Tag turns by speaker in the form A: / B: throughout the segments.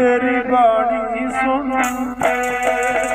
A: ਗੁਰੂ ਜੀ ਤੇਰੀ ਬਾਣੀ ਸੁਣ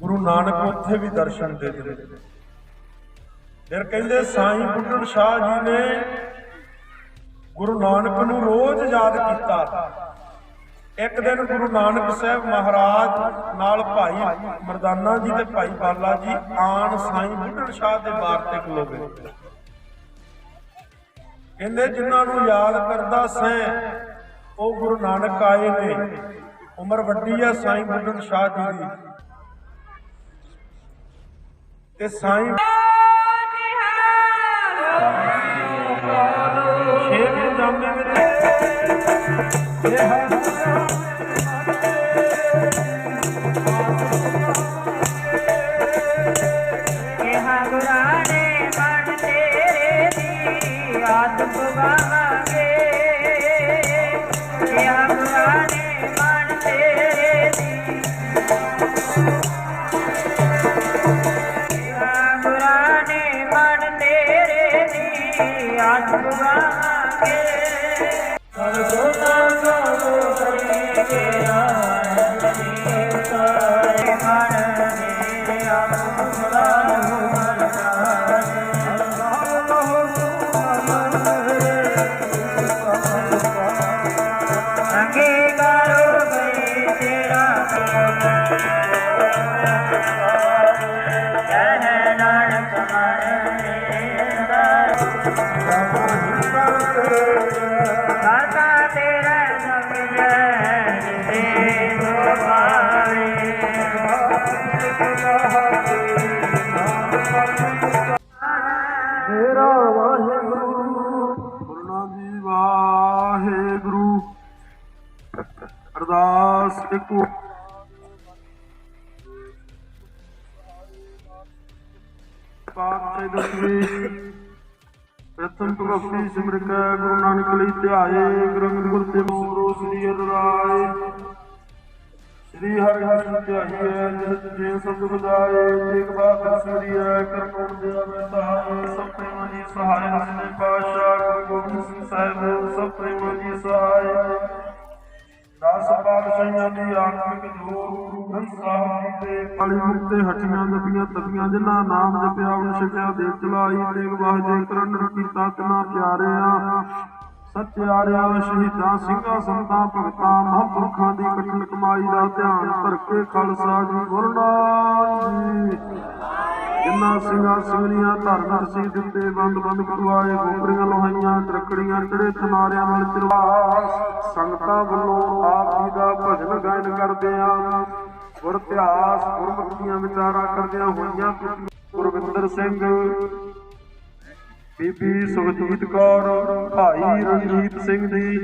A: ਗੁਰੂ ਨਾਨਕ ਉੱਥੇ ਵੀ ਦਰਸ਼ਨ ਦੇ ਦਿੰਦੇ। ਫਿਰ ਕਹਿੰਦੇ ਸਾਈਂ ਬੁੱਢਣ ਸ਼ਾਹ ਜੀ ਨੇ ਗੁਰੂ ਨਾਨਕ ਨੂੰ ਰੋਜ਼ ਯਾਦ ਕੀਤਾ। ਇੱਕ ਦਿਨ ਗੁਰੂ ਨਾਨਕ ਸਾਹਿਬ ਮਹਾਰਾਜ ਨਾਲ ਭਾਈ ਮਰਦਾਨਾ ਜੀ ਤੇ ਭਾਈ ਬਾਲਾ ਜੀ ਆਣ ਸਾਈਂ ਬੁੱਢਣ ਸ਼ਾਹ ਦੇ ਬਾਰ ਤੇ ਖਲੋ ਕਹਿੰਦੇ ਜਿਨ੍ਹਾਂ ਨੂੰ ਯਾਦ ਕਰਦਾ ਸੈਂ, ਉਹ ਗੁਰੂ ਨਾਨਕ ਆਏ ਨੇ। ਉਮਰ ਵੱਡੀ ਆ, ਸਾਈਂ ਬੁੱਢਣ ਸ਼ਾਹ ਜੀ ਦੀ। ਤੇ ਸਾਈਂ ਸ਼ੇਰ ਜਾਮੇ ਮੇਰੇ ਇਹ ਹੈ
B: ਕਿਹਾ ਗੁਰਾਂ
A: ਮੇਰਾ ਵਾਹਿਗੁਰੂ। ਗੁਰਨਾ ਜੀ, ਵਾਹਿਗੁਰੂ। ਅਰਦਾਸ ਇੱਕੋ ਪਾਤਸ਼ਾਹ ਦਸਵੀ, ਪ੍ਰਥਮ ਭਗਵਤੀ ਸਿਮਰਕੈ ਗੁਰੂ ਨਾਨਕ ਲਈ ਧਿਆਏ ਗੁਰੰਗ ਗੁਰ ਤੇ ਧਿਆਈਐ ਜਿਸ ਜੇ ਸਬਦ ਬਜਾਏ ਏਕ ਬਾਤ ਸੁਰੀਐ ਕਰ ਕੋਣ ਦਿਆ ਮੈਂ ਸਹਾਇ ਸਭ ਪ੍ਰੇਮਾਂ ਦੀ ਸਹਾਇ ਹਸਨੇ ਪਾਸ਼ਾ ਗੁਰੂ ਗੋਬਿੰਦ ਸਿੰਘ ਸਾਹਿਬ ਸਭ ਪ੍ਰੇਮਾਂ ਦੀ ਸਹਾਇ ਦਸ ਪਾਤਸ਼ਾਹਾਂ ਦੀ ਆਤਮਿਕ ਜੋਤ, ਗੁਰੂ ਸਾਹਿਬ ਦੇ ਕਾਲੀ ਮੁਕਤੇ ਹਟੀਆਂ ਦਬੀਆਂ ਤਬੀਆਂ ਜਿਨ੍ਹਾਂ ਨਾਮ ਜਪਿਆ, ਉਹਨ ਛਕਿਆ ਦੇ ਚਲਾਈ, ਤੇਗ ਵਾਹਦੇ ਕਰਨ ਕੀਤਾ ਤਨਾ ਪਿਆਰਿਆਂ। ਸੱਚਿਆਰਿਆਂ ਸ਼ਹੀਦਾਂ ਸਿੰਘਾਂ ਸੰਤਾਂ ਭਗਤਾਂ ਮਹਾਂਪੁਰਖਾਂ ਦੀ ਕਠਿਨ ਕਮਾਈ ਦਾ ਧਿਆਨ ਧਰ ਕੇ ਖਾਲਸਾ ਜੀ ਬੋਲਣਾ ਜੀ। ਜਿਨ੍ਹਾਂ ਸਿੰਘਾਂ ਸਿੰਘਣੀਆਂ ਧਰਨ ਸੀ ਦਿੱਤੇ ਬੰਦ ਬੰਦ ਕਰਵਾਏ ਗੋਬਰੀਆਂ ਲੋਹਾਈਆਂ ਤਰਕੜੀਆਂ ਚੜੇ ਥਨਾਰਿਆਂ ਨਾਲ ਚਰਵਾ ਸੰਗਤਾਂ ਵੱਲੋਂ ਆਪ ਜੀ ਦਾ ਭਜਨ ਗਾਇਨ ਕਰਦੇ ਆ ਗੁਰ ਇਤਿਹਾਸ, ਗੁਰਮੁਖੀਆਂ ਵਿਚਾਰਾਂ ਕਰਦਿਆਂ ਹੋਈਆਂ ਗੁਰਵਿੰਦਰ ਸਿੰਘ ਬੀਬੀ ਸੁਖਜੀਤ ਕੌਰ, ਭਾਈ ਰਣਜੀਤ ਸਿੰਘ ਜੀ,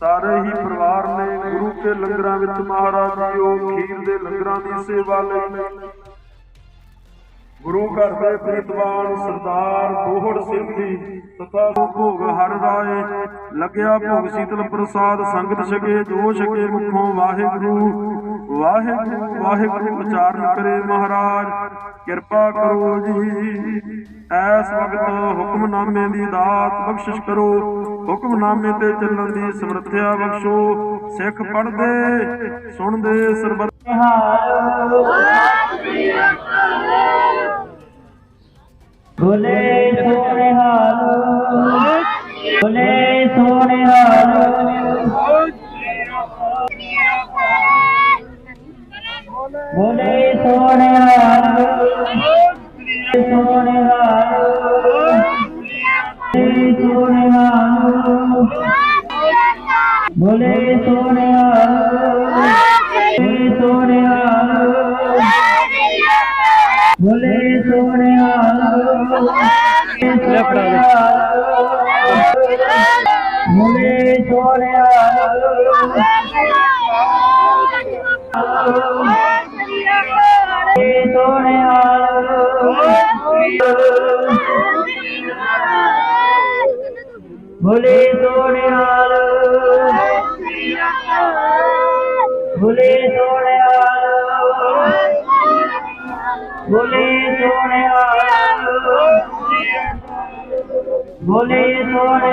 A: ਸਾਰੇ ਹੀ ਪਰਿਵਾਰ ਨੇ ਗੁਰੂ ਕੇ ਲੰਗਰਾਂ ਵਿੱਚ ਮਹਾਰਾਜ ਜੀ, ਉਹ ਖੀਰ ਦੇ ਲੰਗਰਾਂ ਦੀ ਸੇਵਾ ਲਈ। ਗੁਰੂ ਘਰ ਦੇ ਪ੍ਰੀਤਵਾਨ ਸਰਦਾਰ ਦੋਹੜ ਸਿੰਘ ਜੀ, ਤਥਾ ਭੋਗ ਹਰ ਰਾਏ, ਲੱਗਿਆ ਭੋਗ ਸੀਤਲ ਪ੍ਰਸਾਦ ਸੰਗਤ ਛਕੇ, ਜੋ ਛਕੇ ਮੁਖੋਂ ਵਾਹਿਗੁਰੂ। ਵਾਹਿਗੁਰੂ ਵਾਹਿਗੁਰੂ ਉਚਾਰਨ ਕਰੇ ਮਹਾਰਾਜ ਕਿਰਪਾ ਕਰੋ ਜੀ। ਐਸ ਵਕਤ ਹੁਕਮਨਾਮੇ ਦੀ ਦਾਤ ਬਖਸ਼ਿਸ਼ ਕਰੋ ਹੁਕਮਨਾਮੇ ਤੇ ਚੱਲਣ ਦੀ ਸਮਰੱਥਿਆ ਬਖਸ਼ੋ। ਸਿੱਖ ਪੜਦੇ ਸੁਣਦੇ ਸਰਬਤ
B: ਬੋਲੇ ਸੋਹਣੇ Amen. बोलि सोने सीय सोने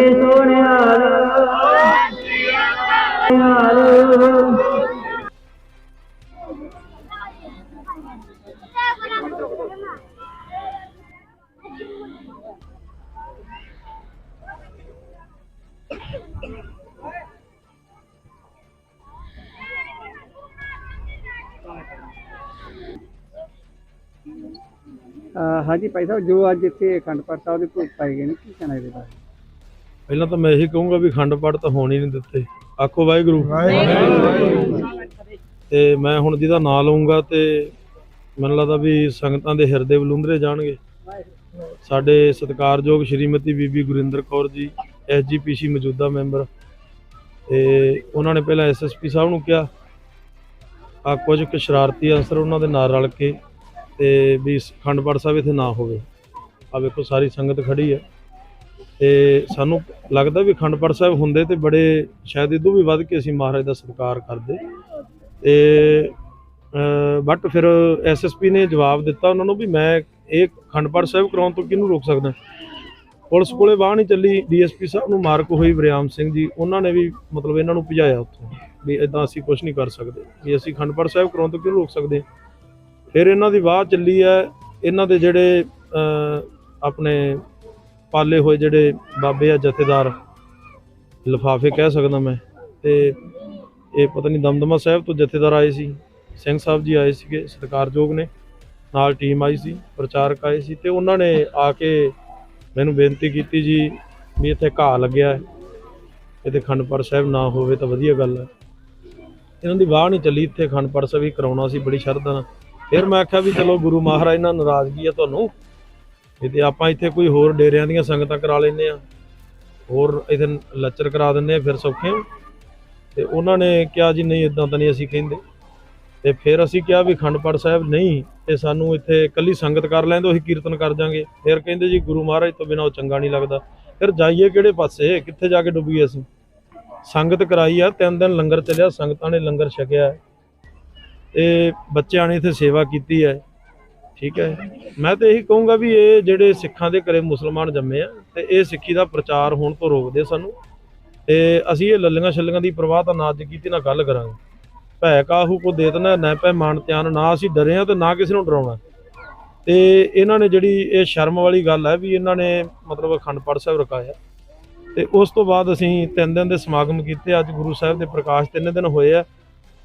B: ਸੋਹਣਿਆਲ
C: ਹਾਂਜੀ ਭਾਈ ਸਾਹਿਬ, ਜੋ ਅੱਜ ਇੱਥੇ ਅਖੰਡ ਪਾਠ ਸਾਹਿਬ ਦੇ ਭੋਗ ਪਾਏ ਗਏ ਨੇ, ਕੀ ਕਹਿਣਾ ਇਹਦੇ ਬਾਰੇ?
A: ਪਹਿਲਾਂ ਤਾਂ ਮੈਂ ਇਹੀ ਕਹੂੰਗਾ ਵੀ ਖੰਡ ਪਾਠ ਤਾਂ ਹੋਣ ਹੀ ਨਹੀਂ ਦਿੱਤੇ। ਆਖੋ ਵਾਹਿਗੁਰੂ। ਤੇ ਮੈਂ ਹੁਣ ਜਿਹਦਾ ਨਾਂ ਲਵਾਂਗਾ ਤੇ ਮੈਨੂੰ ਲੱਗਦਾ ਵੀ ਸੰਗਤਾਂ ਦੇ ਹਿਰਦੇ ਬਲੁੰਦਰੇ ਜਾਣਗੇ। ਸਾਡੇ ਸਤਿਕਾਰਯੋਗ ਸ਼੍ਰੀਮਤੀ ਬੀਬੀ ਗੁਰਿੰਦਰ ਕੌਰ ਜੀ ਐਸਜੀਪੀਸੀ ਮੌਜੂਦਾ ਮੈਂਬਰ। ਤੇ ਉਹਨਾਂ ਨੇ ਪਹਿਲਾਂ ਐਸਐਸਪੀ ਸਾਹਿਬ ਨੂੰ ਕਿਹਾ ਆ ਕੁਝ ਕੁ ਸ਼ਰਾਰਤੀ ਅਨਸਰ ਉਹਨਾਂ ਦੇ ਨਾਲ ਰਲ ਕੇ ਤੇ ਵੀ ਖੰਡ ਪਾਠ ਸਾਹਿਬ ਇੱਥੇ ਨਾ ਹੋਵੇ। ਆ ਵੇਖੋ, ਸਾਰੀ ਸੰਗਤ ਖੜੀ ਹੈ। ਤੇ ਸਾਨੂੰ ਲੱਗਦਾ ਵੀ ਅਖੰਡ ਪਾਠ ਸਾਹਿਬ ਹੁੰਦੇ ਤੇ ਬੜੇ ਸ਼ਾਇਦ ਇਦੋਂ ਵੀ ਵੱਧ ਕੇ ਅਸੀਂ ਮਹਾਰਾਜ ਦਾ ਸਤਿਕਾਰ ਕਰਦੇ। ਤੇ ਬਟ ਫਿਰ ਐਸਐਸਪੀ ਨੇ ਜਵਾਬ ਦਿੱਤਾ ਉਹਨਾਂ ਨੂੰ ਵੀ ਮੈਂ ਇਹ ਅਖੰਡ ਪਾਠ ਸਾਹਿਬ ਕਰਾਉਣ ਤੋਂ ਕਿਹਨੂੰ ਰੋਕ ਸਕਦਾ? ਪੁਲਿਸ ਕੋਲੇ ਬਾਹ ਨਹੀਂ ਚੱਲੀ ਡੀਐਸਪੀ ਸਾਹਿਬ ਨੂੰ ਮਾਰਕ ਹੋਈ ਵਰਿਆਮ ਸਿੰਘ ਜੀ ਉਹਨਾਂ ਨੇ ਵੀ ਮਤਲਬ ਇਹਨਾਂ ਨੂੰ ਭਜਾਇਆ ਉੱਥੋਂ ਵੀ ਇਦਾਂ ਅਸੀਂ ਕੁਝ ਨਹੀਂ ਕਰ ਸਕਦੇ ਵੀ ਅਸੀਂ ਅਖੰਡ ਪਾਠ ਸਾਹਿਬ ਕਰਾਉਣ ਤੋਂ ਕਿਉਂ ਰੋਕ ਸਕਦੇ? ਫਿਰ ਇਹਨਾਂ ਦੀ ਵਾਹ ਚੱਲੀ ਹੈ ਇਹਨਾਂ ਦੇ ਜਿਹੜੇ ਅਹ, ਆਪਣੇ ਪਾਲੇ ਹੋਏ ਜਿਹੜੇ ਬਾਬੇ ਆ ਜਥੇਦਾਰ, ਲਿਫਾਫੇ ਕਹਿ ਸਕਦਾ ਮੈਂ, ਤੇ ਇਹ ਪਤਾ ਨਹੀਂ ਦਮਦਮਾ ਸਾਹਿਬ ਤੋਂ ਜਥੇਦਾਰ ਆਏ ਸੀ, ਸਿੰਘ ਸਾਹਿਬ ਜੀ ਆਏ ਸੀਗੇ, ਸਤਿਕਾਰਯੋਗ ਨੇ, ਨਾਲ ਟੀਮ ਆਈ ਸੀ, ਪ੍ਰਚਾਰਕ ਆਏ ਸੀ, ਤੇ ਉਹਨਾਂ ਨੇ ਆ ਕੇ ਮੈਨੂੰ ਬੇਨਤੀ ਕੀਤੀ ਜੀ ਵੀ ਇੱਥੇ ਘਾਹ ਲੱਗਿਆ ਹੈ ਇਹਦੇ ਖੰਡਪੜ ਸਾਹਿਬ ਨਾ ਹੋਵੇ ਤਾਂ ਵਧੀਆ ਗੱਲ ਹੈ। ਇਹਨਾਂ ਦੀ ਵਾਹ ਨਹੀਂ ਚੱਲੀ, ਇੱਥੇ ਖੰਡਪੜ ਸਾਹਿਬ ਹੀ ਕਰਾਉਣਾ ਸੀ, ਬੜੀ ਸ਼ਰਧਾ ਨਾਲ। ਫਿਰ ਮੈਂ ਆਖਿਆ ਵੀ ਚਲੋ ਗੁਰੂ ਮਹਾਰਾਜ ਨਾਲ ਨਾਰਾਜ਼ਗੀ ਹੈ ਤੁਹਾਨੂੰ ਇਹ ਤੇ ਆਪਾਂ ਇੱਥੇ ਕੋਈ ਹੋਰ ਡੇਰਿਆਂ ਦੀਆਂ ਸੰਗਤਾਂ ਕਰਾ ਲੈਨੇ ਆ ਹੋਰ ਇੱਥੇ ਲੱਚਰ ਕਰਾ ਦਿੰਨੇ ਆ ਫਿਰ ਸੌਖੇ ਹਾਂ। ਤੇ ਉਹਨਾਂ ਨੇ ਕਿਹਾ ਜੀ, ਨਹੀਂ ਇਦਾਂ ਤਾਂ ਨਹੀਂ ਅਸੀਂ ਕਹਿੰਦੇ। ਤੇ ਫਿਰ ਅਸੀਂ ਕਿਹਾ ਵੀ ਅਖੰਡ ਪਾਠ ਸਾਹਿਬ, ਨਹੀਂ ਤੇ ਸਾਨੂੰ ਇੱਥੇ ਇਕੱਲੀ ਸੰਗਤ ਕਰ ਲੈਣ ਦਿਓ, ਅਸੀਂ ਕੀਰਤਨ ਕਰ ਜਾਾਂਗੇ। ਫਿਰ ਕਹਿੰਦੇ ਜੀ, ਗੁਰੂ ਮਹਾਰਾਜ ਤੋਂ ਬਿਨਾਂ ਉਹ ਚੰਗਾ ਨਹੀਂ ਲੱਗਦਾ। ਫਿਰ ਜਾਈਏ ਕਿਹੜੇ ਪਾਸੇ? ਕਿੱਥੇ ਜਾ ਕੇ ਡੁੱਬੀਏ ਅਸੀਂ? ਸੰਗਤ ਕਰਾਈ ਆ, ਤਿੰਨ ਦਿਨ ਲੰਗਰ ਚੱਲਿਆ, ਸੰਗਤਾਂ ਨੇ ਲੰਗਰ ਛਕਿਆ। ਹੈ। ਤੇ ਬੱਚਿਆਂ ਨੇ ਇੱਥੇ ਸੇਵਾ ਕੀਤੀ ਹੈ। ਠੀਕ ਹੈ। ਮੈਂ ਤਾਂ ਇਹੀ ਕਹੂੰਗਾ ਵੀ ਇਹ ਜਿਹੜੇ ਸਿੱਖਾਂ ਦੇ ਘਰੇ ਮੁਸਲਮਾਨ ਜੰਮੇ ਆ, ਤੇ ਇਹ ਸਿੱਖੀ ਦਾ ਪ੍ਰਚਾਰ ਹੋਣ ਤੋਂ ਰੋਕਦੇ ਸਾਨੂੰ। ਤੇ ਅਸੀਂ ਇਹ ਲੱਲੀਆਂ ਛੱਲੀਆਂ ਦੀ ਪ੍ਰਵਾਹ ਤਾਂ ਨਾ ਅੱਜ ਕੀਤੀ, ਨਾ ਗੱਲ ਕਰਾਂਗੇ। ਭੈ ਕਾਹੂ ਕੋ ਦੇਤਨਾ ਨਾ ਪੈ ਮਾਨ ਤਿਆਨ ਨਾ ਅਸੀਂ ਡਰੇ ਆ ਤੇ ਨਾ ਕਿਸੇ ਨੂੰ ਡਰਾਉਣਾ। ਤੇ ਇਹਨਾਂ ਨੇ ਜਿਹੜੀ ਇਹ ਸ਼ਰਮ ਵਾਲੀ ਗੱਲ ਹੈ ਵੀ ਇਹਨਾਂ ਨੇ ਮਤਲਬ ਅਖੰਡ ਪਾਠ ਸਾਹਿਬ ਰਕਾਇਆ ਤੇ ਉਸ ਤੋਂ ਬਾਅਦ ਅਸੀਂ ਤਿੰਨ ਦਿਨ ਦੇ ਸਮਾਗਮ ਕੀਤੇ, ਅੱਜ ਗੁਰੂ ਸਾਹਿਬ ਦੇ ਪ੍ਰਕਾਸ਼ ਤਿੰਨ ਦਿਨ ਹੋਏ ਆ।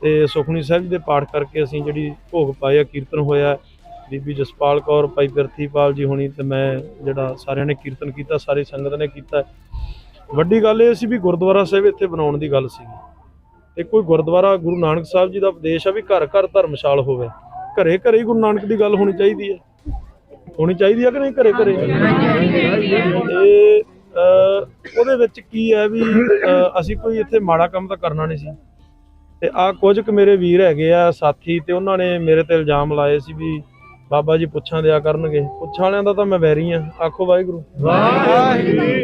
A: ਤੇ ਸੁਖਣੀ ਸਾਹਿਬ ਦੇ ਪਾਠ ਕਰਕੇ ਅਸੀਂ ਜਿਹੜੀ ਭੋਗ ਪਾਏ ਆ, ਕੀਰਤਨ ਹੋਇਆ। ਬੀਬੀ ਜਸਪਾਲ ਕੌਰ, ਭਾਈ ਪਿਰਥੀਪਾਲ ਜੀ ਹੋਣੀ ਤੇ ਮੈਂ ਜਿਹੜਾ ਸਾਰਿਆਂ ਨੇ ਕੀਰਤਨ ਕੀਤਾ, ਸਾਰੀ ਸੰਗਤ ਨੇ ਕੀਤਾ। ਵੱਡੀ ਗੱਲ ਇਹ ਸੀ ਵੀ ਗੁਰਦੁਆਰਾ ਸਾਹਿਬ ਇੱਥੇ ਬਣਾਉਣ ਦੀ ਗੱਲ ਸੀਗੀ। ਤੇ ਕੋਈ ਗੁਰਦੁਆਰਾ ਗੁਰੂ ਨਾਨਕ ਸਾਹਿਬ ਜੀ ਦਾ ਉਪਦੇਸ਼ ਆ ਵੀ ਘਰ ਘਰ ਧਰਮਸ਼ਾਲ ਹੋਵੇ। ਘਰੇ ਘਰੇ ਹੀ ਗੁਰੂ ਨਾਨਕ ਦੀ ਗੱਲ ਹੋਣੀ ਚਾਹੀਦੀ ਹੈ। ਹੋਣੀ ਚਾਹੀਦੀ ਹੈ ਕਿ ਨਹੀਂ ਘਰੇ ਘਰੇ? ਤੇ ਉਹਦੇ ਵਿੱਚ ਕੀ ਹੈ ਵੀ ਅਸੀਂ ਕੋਈ ਇੱਥੇ ਮਾੜਾ ਕੰਮ ਤਾਂ ਕਰਨਾ ਨਹੀਂ ਸੀ। ਤੇ ਆ ਕੁਝ ਕੁ ਮੇਰੇ ਵੀਰ ਹੈਗੇ ਆ, ਸਾਥੀ, ਤੇ ਉਹਨਾਂ ਨੇ ਮੇਰੇ ਤੇ ਇਲਜ਼ਾਮ ਲਾਏ ਸੀ ਵੀ ਬਾਬਾ ਜੀ ਪੁੱਛਾਂ ਦਿਆ ਕਰਨਗੇ। ਪੁੱਛਾਂ ਵਾਲਿਆਂ ਦਾ ਤਾਂ ਮੈਂ ਵੈਰੀ ਆ। ਆਖੋ ਵਾਹਿਗੁਰੂ।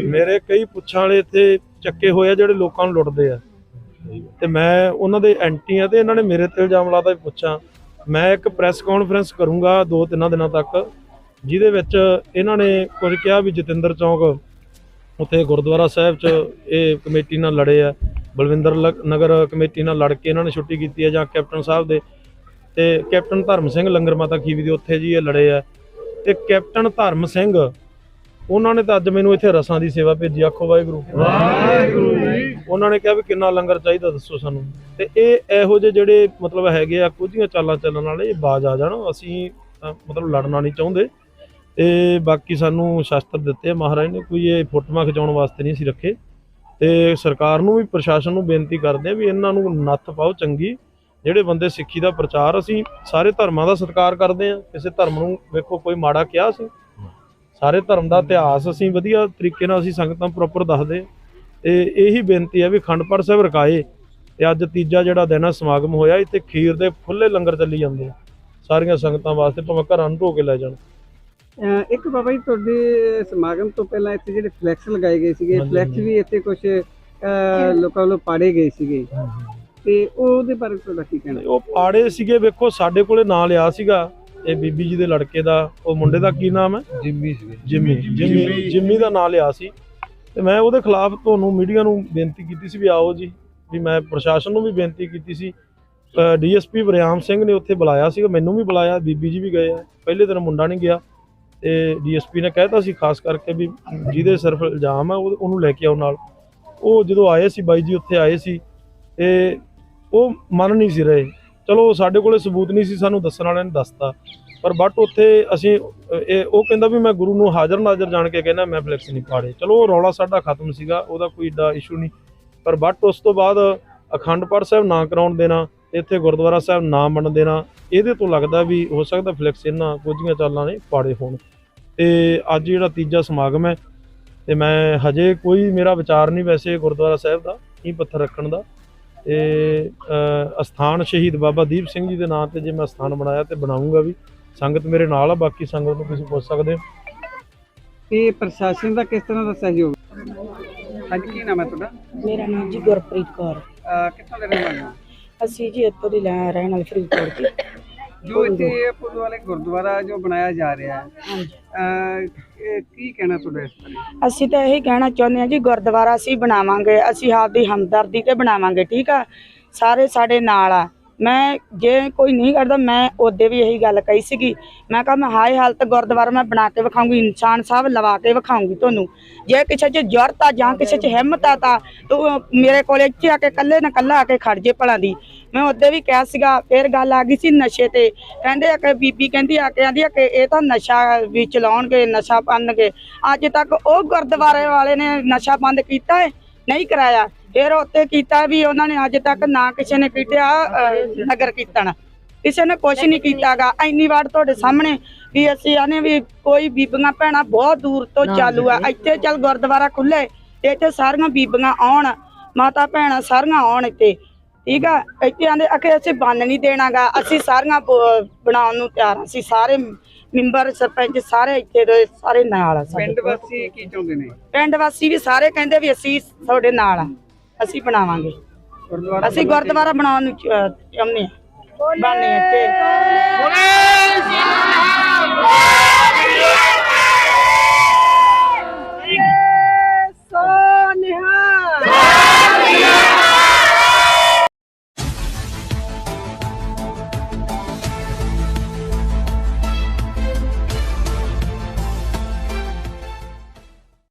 A: ਮੇਰੇ ਕਈ ਪੁੱਛਾਂ ਵਾਲੇ ਇੱਥੇ ਚੱਕੇ ਹੋਏ ਆ ਜਿਹੜੇ ਲੋਕਾਂ ਨੂੰ ਲੁੱਟਦੇ ਆ। ਤੇ ਮੈਂ ਉਹਨਾਂ ਦੇ ਐਂਟੀ ਆ ਤੇ ਇਹਨਾਂ ਨੇ ਮੇਰੇ ਤੇ ਇਲਜ਼ਾਮ ਲਾਤਾ ਵੀ ਪੁੱਛਾਂ। ਮੈਂ ਇੱਕ ਪ੍ਰੈਸ ਕਾਨਫਰੰਸ ਕਰੂੰਗਾ ਦੋ ਤਿੰਨਾਂ ਦਿਨਾਂ ਤੱਕ ਜਿਹਦੇ ਵਿੱਚ ਇਹਨਾਂ ਨੇ ਕੁਝ ਕਿਹਾ ਵੀ ਜਤਿੰਦਰ ਚੌਂਕ ਉੱਥੇ ਗੁਰਦੁਆਰਾ ਸਾਹਿਬ 'ਚ ਇਹ ਕਮੇਟੀ ਨਾਲ ਲੜੇ ਆ। ਬਲਵਿੰਦਰ ਨਗਰ ਕਮੇਟੀ ਨਾਲ ਲੜ ਕੇ ਇਹਨਾਂ ਨੇ ਛੁੱਟੀ ਕੀਤੀ ਹੈ ਜਾਂ ਕੈਪਟਨ ਸਾਹਿਬ ਦੇ। ਤੇ ਕੈਪਟਨ ਧਰਮ ਸਿੰਘ ਲੰਗਰ ਮਾਤਾ ਖੀਵੀ ਦੇ ਉੱਥੇ ਜੀ ਇਹ ਲੜੇ ਆ। ਤੇ ਕੈਪਟਨ ਧਰਮ ਸਿੰਘ ਉਹਨਾਂ ਨੇ ਤਾਂ ਅੱਜ ਮੈਨੂੰ ਇੱਥੇ ਰਸਾਂ ਦੀ ਸੇਵਾ ਭੇਜੀ ਆਖੋ ਵਾਹਿਗੁਰੂ। ਵਾਹਿਗੁਰੂ ਉਹਨਾਂ ਨੇ ਕਿਹਾ ਵੀ ਕਿੰਨਾ ਲੰਗਰ ਚਾਹੀਦਾ ਦੱਸੋ ਸਾਨੂੰ। ਤੇ ਇਹ ਇਹੋ ਜਿਹੇ ਜਿਹੜੇ ਮਤਲਬ ਹੈਗੇ ਆ ਕੁਝੀਆਂ ਚਾਲਾਂ ਚੱਲਣ ਵਾਲੇ ਇਹ ਬਾਜ ਆ ਜਾਣ ਅਸੀਂ ਮਤਲਬ ਲੜਨਾ ਨਹੀਂ ਚਾਹੁੰਦੇ। ਤੇ ਬਾਕੀ ਸਾਨੂੰ ਸ਼ਾਸਤਰ ਦਿੱਤੇ ਮਹਾਰਾਜ ਨੇ ਕੋਈ ਇਹ ਫੋਟੋਆਂ ਖਿਚਾਉਣ ਵਾਸਤੇ ਨਹੀਂ ਸੀ ਰੱਖੇ। ਤੇ ਸਰਕਾਰ ਨੂੰ ਵੀ ਪ੍ਰਸ਼ਾਸਨ ਨੂੰ ਬੇਨਤੀ ਕਰਦੇ ਆ ਵੀ ਇਹਨਾਂ ਨੂੰ ਨੱਥ ਪਾਓ ਚੰਗੀ। ਜਿਹੜੇ ਬੰਦੇ ਸਿੱਖੀ ਦਾ ਪ੍ਰਚਾਰ ਅਸੀਂ ਸਾਰੇ ਧਰਮਾਂ ਦਾ ਸਤਿਕਾਰ ਕਰਦੇ ਆ ਕਿਸੇ ਧਰਮ ਨੂੰ ਵੇਖੋ ਕੋਈ ਮਾੜਾ ਕਿਹਾ ਸੀ। ਸਾਰੇ ਧਰਮ ਦਾ ਇਤਿਹਾਸ ਅਸੀਂ ਵਧੀਆ ਤਰੀਕੇ ਨਾਲ ਅਸੀਂ ਸੰਗਤਾਂ ਪ੍ਰੋਪਰ ਦੱਸਦੇ ਹਾਂ। ਤੇ ਇਹੀ ਬੇਨਤੀ ਹੈ ਵੀ ਅਖੰਡ ਪਾਠ ਸਾਹਿਬ ਰਕਾਏ ਤੇ ਅੱਜ ਤੀਜਾ ਜਿਹੜਾ ਦਿਨ ਆ ਸਮਾਗਮ ਹੋਇਆ ਇੱਥੇ ਖੀਰ ਦੇ ਖੁੱਲੇ ਲੰਗਰ ਚੱਲੀ ਜਾਂਦੇ ਆ। ਸਾਰੀਆਂ ਸੰਗਤਾਂ ਵਾਸਤੇ ਭਾਵੇਂ ਘਰਾਂ ਨੂੰ ਢੋ ਕੇ ਲੈ ਜਾਣ।
C: ਇੱਕ ਬਾਬਾ ਜੀ ਤੁਹਾਡੇ ਸਮਾਗਮ ਤੋਂ ਪਹਿਲਾਂ ਇੱਥੇ ਜਿਹੜੇ ਫਲੈਕਸ ਲਗਾਏ ਗਏ ਸੀਗੇ। ਫਲੈਕਸ। ਵੀ ਇੱਥੇ ਕੁਝ ਲੋਕਾਂ ਵੱਲੋਂ ਪਾੜੇ ਗਏ ਸੀਗੇ। ਤੇ ਉਹਦੇ ਬਾਰੇ ਤੁਹਾਡਾ ਕੀ ਕਹਿਣਾ?
A: ਉਹ ਪਾੜੇ ਸੀਗੇ ਵੇਖੋ ਸਾਡੇ ਕੋਲੇ ਨਾਂ ਲਿਆ ਸੀਗਾ ਇਹ ਬੀਬੀ ਜੀ ਦੇ ਲੜਕੇ ਦਾ ਉਹ ਮੁੰਡੇ ਦਾ ਕੀ ਨਾਮ ਹੈ? ਜਿੰਮੀ ਸੀ ਜਿੰਮੀ ਜਿੰਮੀ ਜਿੰਮੀ ਦਾ ਨਾਂ ਲਿਆ ਸੀ। ਤੇ ਮੈਂ ਉਹਦੇ ਖਿਲਾਫ ਤੁਹਾਨੂੰ ਮੀਡੀਆ ਨੂੰ ਬੇਨਤੀ ਕੀਤੀ ਸੀ ਵੀ ਆਓ ਜੀ ਵੀ ਮੈਂ ਪ੍ਰਸ਼ਾਸਨ ਨੂੰ ਵੀ ਬੇਨਤੀ ਕੀਤੀ ਸੀ। ਡੀਐਸਪੀ ਵਰਿਆਮ ਸਿੰਘ ਨੇ ਉੱਥੇ ਬੁਲਾਇਆ ਸੀਗਾ ਮੈਨੂੰ ਵੀ ਬੁਲਾਇਆ ਬੀਬੀ ਜੀ ਵੀ ਗਏ ਆ। ਪਹਿਲੇ ਦਿਨ ਮੁੰਡਾ ਨਹੀਂ ਗਿਆ। ਤੇ ਡੀਐਸਪੀ ਨੇ ਕਹਿਤਾ ਸੀ ਖਾਸ ਕਰਕੇ ਵੀ ਜਿਹਦੇ ਸਿਰਫ ਇਲਜ਼ਾਮ ਆ ਉਹ- ਉਹਨੂੰ ਲੈ ਕੇ ਆਓ ਨਾਲ। ਉਹ ਜਦੋਂ ਆਏ ਸੀ ਬਾਈ ਜੀ ਉੱਥੇ ਆਏ ਸੀ ਤੇ ਉਹ ਮੰਨ ਨਹੀਂ ਸੀ ਰਹੇ। ਚਲੋ, ਸਾਡੇ ਕੋਲੇ ਸਬੂਤ ਨਹੀਂ ਸੀ, ਸਾਨੂੰ ਦੱਸਣ ਵਾਲਿਆਂ ਨੇ ਦੱਸਤਾ। ਪਰ ਬਟ ਉੱਥੇ ਅਸੀਂ, ਇਹ, ਉਹ ਕਹਿੰਦਾ ਵੀ ਮੈਂ ਗੁਰੂ ਨੂੰ ਹਾਜ਼ਰ ਨਾਜ਼ਰ ਜਾਣ ਕੇ ਕਹਿੰਦਾ, ਮੈਂ ਫਲੈਕਸ ਨਹੀਂ ਪਾੜੇ। ਚਲੋ, ਉਹ ਰੌਲਾ ਸਾਡਾ ਖਤਮ ਸੀਗਾ, ਉਹਦਾ ਕੋਈ ਏਡਾ ਇਸ਼ੂ ਨਹੀਂ। ਪਰ ਬਟ ਉਸ ਤੋਂ ਬਾਅਦ ਅਖੰਡ ਪਾਠ ਸਾਹਿਬ ਨਾ ਕਰਾਉਣ ਦੇਣਾ, ਇੱਥੇ ਗੁਰਦੁਆਰਾ ਸਾਹਿਬ ਨਾ ਮੰਨ ਦੇਣਾ, ਇਹਦੇ ਤੋਂ ਲੱਗਦਾ ਵੀ ਹੋ ਸਕਦਾ ਫਲੈਕਸ ਇਹਨਾਂ ਕੁਝੀਆਂ ਚਾਲਾਂ ਨੇ ਪਾੜੇ ਹੋਣ। ਤੇ ਅੱਜ ਜਿਹੜਾ ਤੀਜਾ ਸਮਾਗਮ ਹੈ, ਤੇ ਮੈਂ ਹਜੇ ਕੋਈ ਮੇਰਾ ਵਿਚਾਰ ਨਹੀਂ ਵੈਸੇ ਗੁਰਦੁਆਰਾ ਸਾਹਿਬ ਦਾ ਨੀਂਹ ਪੱਥਰ ਰੱਖਣ ਦਾ। ਅ, ਅਸਥਾਨ ਸ਼ਹੀਦ ਬਾਬਾ ਦੀਪ ਸਿੰਘ ਜੀ ਦੇ ਨਾਂ ਤੇ ਜੇ ਮੈਂ ਅਸਥਾਨ ਬਣਾਇਆ ਤੇ ਬਣਾਉਂਗਾ ਵੀ। ਸੰਗਤ ਮੇਰੇ ਨਾਲ ਆ ਬਾਕੀ ਸੰਗਤ ਨੂੰ ਤੁਸੀਂ ਪੁੱਛ ਸਕਦੇ ਹੋ।
C: ਤੇ ਪ੍ਰਸ਼ਾਸਨ ਦਾ ਕਿਸ ਤਰ੍ਹਾਂ ਦਾ ਸਹਿਯੋਗ? ਅੱਜ ਕੀ ਨਾਮ ਹੈ ਤੁਹਾਡਾ?
D: ਮੇਰਾ ਨਾਮ ਜੀ ਗੁਰਪ੍ਰੀਤ ਕੌਰ।
C: ਅਹ ਕਿੱਥੋਂ ਦੇ ਰਹਿਣ ਵਾਲੇ ਹੋ?
D: ਅਸੀਂ ਜੀ ਇੱਥੋਂ ਦੀ ਲੈ ਰਹਿਣ ਵਾਲੇ ਫਰੀਦਕੋਟ ਦੀ।
C: ਜੋ ਇੱਥੇ ਪੁੱਲ ਵਾਲੇ ਗੁਰਦੁਆਰਾ ਜੋ ਬਣਾਇਆ ਜਾ ਰਿਹਾ ਹੈ।
D: ਹਾਂਜੀ।
C: ਅਹ ਇਹ ਕੀ ਕਹਿਣਾ ਤੁਹਾਡਾ ਇਸ ਬਾਰੇ?
D: ਅਸੀਂ ਤਾਂ ਇਹੀ ਕਹਿਣਾ ਚਾਹੁੰਦੇ ਹਾਂ ਜੀ, ਗੁਰਦੁਆਰਾ ਅਸੀਂ ਬਣਾਵਾਂਗੇ, ਅਸੀਂ ਆਪਦੀ ਹਮਦਰਦੀ ਤੇ ਬਣਾਵਾਂਗੇ, ਠੀਕ ਆ? ਸਾਰੇ ਸਾਡੇ ਨਾਲ ਆ। ਮੈਂ ਜੇ ਕੋਈ ਨਹੀਂ ਕਰਦਾ, ਮੈਂ ਉਹਦੇ ਵੀ ਇਹੀ ਗੱਲ ਕਹੀ ਸੀਗੀ। ਮੈਂ ਕਿਹਾ, ਮੈਂ ਹਾਈ ਹਾਲਤ ਗੁਰਦੁਆਰਾ ਮੈਂ ਬਣਾ ਕੇ ਵਿਖਾਉਂਗੀ, ਇਨਸਾਨ ਸਾਹਿਬ ਲਵਾ ਕੇ ਵਿਖਾਉਂਗੀ ਤੁਹਾਨੂੰ। ਜੇ ਕਿਸੇ 'ਚ ਜ਼ਰੂਰਤ ਆ ਜਾਂ ਕਿਸੇ 'ਚ ਹਿੰਮਤ ਆ ਤਾਂ ਤੂੰ ਮੇਰੇ ਕੋਲ ਇੱਥੇ ਆ ਕੇ ਕੱਲੇ ਨਾ ਕੱਲਾ ਆ ਕੇ ਖੜ ਜੇ ਭਲਾਂ ਦੀ। ਮੈਂ ਉਹਦੇ ਵੀ ਕਿਹਾ ਸੀਗਾ, ਫਿਰ ਗੱਲ ਆ ਗਈ ਸੀ ਨਸ਼ੇ ਤੇ। ਕਹਿੰਦੇ ਆ ਕਿ ਬੀਬੀ ਕਹਿੰਦੀ ਆ ਕੇ, ਆਂਦੀ ਆ ਕਿ ਇਹ ਤਾਂ ਨਸ਼ਾ ਵੀ ਚਲਾਉਣਗੇ, ਨਸ਼ਾ ਪਾਣਗੇ ਅੱਜ ਤੱਕ ਉਹ ਗੁਰਦੁਆਰੇ ਵਾਲੇ ਨੇ ਨਸ਼ਾ ਬੰਦ ਕੀਤਾ ਹੈ? ਨਹੀਂ ਕਰਾਇਆ। ਫਿਰ ਉੱਤੇ ਕੀਤਾ ਵੀ ਉਹਨਾਂ ਨੇ ਅੱਜ ਤੱਕ ਨਾ ਕਿਸੇ ਨੇ ਕੀਤਿਆ ਨਗਰ ਕੀਰਤਨ। ਕਿਸੇ ਨੇ ਕੁਝ ਨਹੀਂ ਕੀਤਾਗਾ। ਇੰਨੀ ਵਾਰ ਤੁਹਾਡੇ ਸਾਹਮਣੇ ਵੀ ਅਸੀਂ ਆਨੇ ਵੀ ਕੋਈ ਬੀਬੀਆਂ ਭੈਣਾਂ ਬਹੁਤ ਦੂਰ ਤੋਂ ਚਾਲੂ ਆ। ਇੱਥੇ ਚੱਲ ਗੁਰਦੁਆਰਾ ਖੁੱਲੇ ਤੇ ਇੱਥੇ ਸਾਰੀਆਂ ਬੀਬੀਆਂ ਆਉਣ ਮਾਤਾ ਭੈਣਾਂ ਸਾਰੀਆਂ ਆਉਣ ਇੱਥੇ। ਠੀਕ ਆ? ਇੱਥੇ ਆਂਦੇ ਅਖੇ ਅਸੀਂ ਬੰਨ ਨਹੀਂ ਦੇਣਾਗਾ। ਅਸੀਂ ਸਾਰੀਆਂ ਬਣਾਉਣ ਨੂੰ ਤਿਆਰ ਹਾਂ ਅਸੀਂ ਸਾਰੇ ਮੈਂਬਰ ਸਰਪੰਚ ਸਾਰੇ ਇੱਥੇ ਦੇ ਸਾਰੇ ਨਾਲ ਆ
C: ਪਿੰਡ ਵਾਸੀ ਕੀ ਚਾਹੁੰਦੇ ਨੇ?
D: ਪਿੰਡ ਵਾਸੀ ਵੀ ਸਾਰੇ ਕਹਿੰਦੇ ਵੀ ਅਸੀਂ ਤੁਹਾਡੇ ਨਾਲ ਆ। ਅਸੀਂ ਬਣਾਵਾਂਗੇ।
C: ਗੁਰਦੁਆਰਾ
D: ਅਸੀਂ ਗੁਰਦੁਆਰਾ ਬਣਾਉਣ ਨੂੰ ਚ- ਚਾਹੁੰਦੇ ਹਾਂ। ਬਾਨੇ ਇੱਥੇ।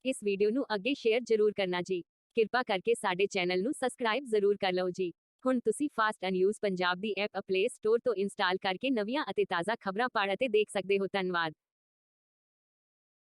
E: ਇਸ ਵੀਡੀਓ ਨੂੰ ਅੱਗੇ ਸ਼ੇਅਰ ਜ਼ਰੂਰ ਕਰਨਾ ਜੀ ਕਿਰਪਾ ਕਰਕੇ ਸਾਡੇ ਚੈਨਲ ਨੂੰ ਸਬਸਕ੍ਰਾਈਬ ਜ਼ਰੂਰ ਕਰ ਲਓ ਜੀ। ਹੁਣ ਤੁਸੀਂ ਫਾਸਟ ਅਨਿਊਜ਼ ਪੰਜਾਬ ਦੀ ਐਪ ਪਲੇ ਸਟੋਰ ਤੋਂ ਇੰਸਟਾਲ ਕਰਕੇ ਨਵੀਆਂ ਅਤੇ ਤਾਜ਼ਾ ਖਬਰਾਂ ਪੜ੍ਹ ਅਤੇ ਦੇਖ ਸਕਦੇ ਹੋ। ਧੰਨਵਾਦ।